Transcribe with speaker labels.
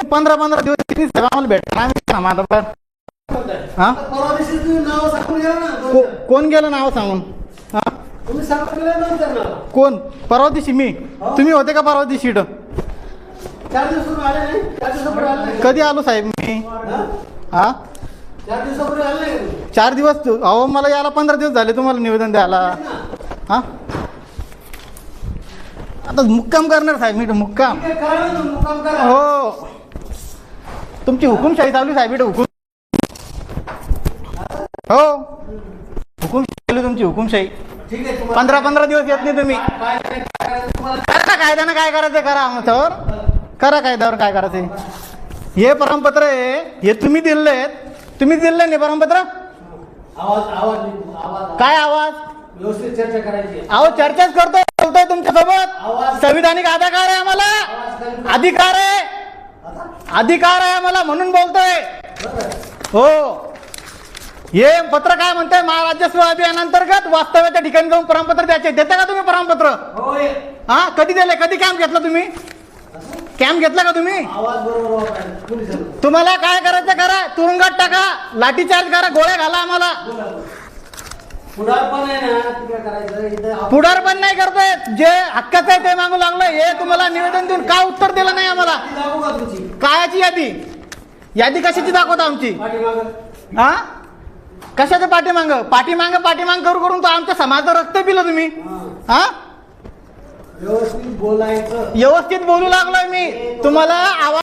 Speaker 1: पंधरा पंधरा दिवस आम्हाला भेटणार हा? कोण गेलं नाव सांगून? हा? कोण? परवा दिवशी मी. तुम्ही होते का परवा दिवशी कधी आलो साहेब मी?
Speaker 2: हा? चार
Speaker 1: दिवस अहो मला यायला पंधरा दिवस झाले तुम्हाला निवेदन द्यायला. हा? आता मुक्काम करणार साहेब मी मुक्काम. हो. तुमची हुकुमशाही चालू साहेब हुकुम हो. हुकुमशाही तुमची हुकुमशाही. पंधरा पंधरा दिवस येत नाही तुम्ही. करा कायद्यानं काय करायचं करा आमच्यावर. करा कायद्यावर काय करायचं हे. परमपत्र आहे हे तुम्ही दिले तुम्ही दिले नाही परमपत्र? काय आवाज?
Speaker 2: व्यवस्थित चर्चा करायची
Speaker 1: अहो चर्चाच करतोय बोलतोय
Speaker 2: तुमच्यासोबत.
Speaker 1: संविधानिक अधिकार आहे आम्हाला. अधिकार आहे. अधिकार आहे आम्हाला म्हणून बोलतोय. हो. हे पत्र काय म्हणतंय? महाराजस्व अभियानांतर्गत वास्तव्याच्या ठिकाणी जाऊन प्रमाणपत्र द्यायचे. देता का तुम्ही प्रमाणपत्र? हा? कधी दिले? कधी कॅम्प घेतला तुम्ही? कॅम्प घेतला का तुम्ही. तुम्हाला काय करायचं करा? तुरुंगात टाका. लाठीचार्ज करा. गोळ्या घाला आम्हाला.
Speaker 2: आप-
Speaker 1: पुढारपण नाही करतोय. जे हक्काचं आहे ते मागू लागलं हे तुम्हाला निवेदन देऊन का उत्तर दिलं नाही आम्हाला? कायाची यादी? यादी कशाची दाखवता आमची. हा? कशाचं पाठीमांग? पाठीमांग पाठीमांग करू करून तो आमच्या समाजाचं रक्त पिलं तुम्ही.
Speaker 2: हा.
Speaker 1: हा?
Speaker 2: व्यवस्थित बोलायचं.
Speaker 1: व्यवस्थित बोलू लागलोय मी. तुम्हाला आवाज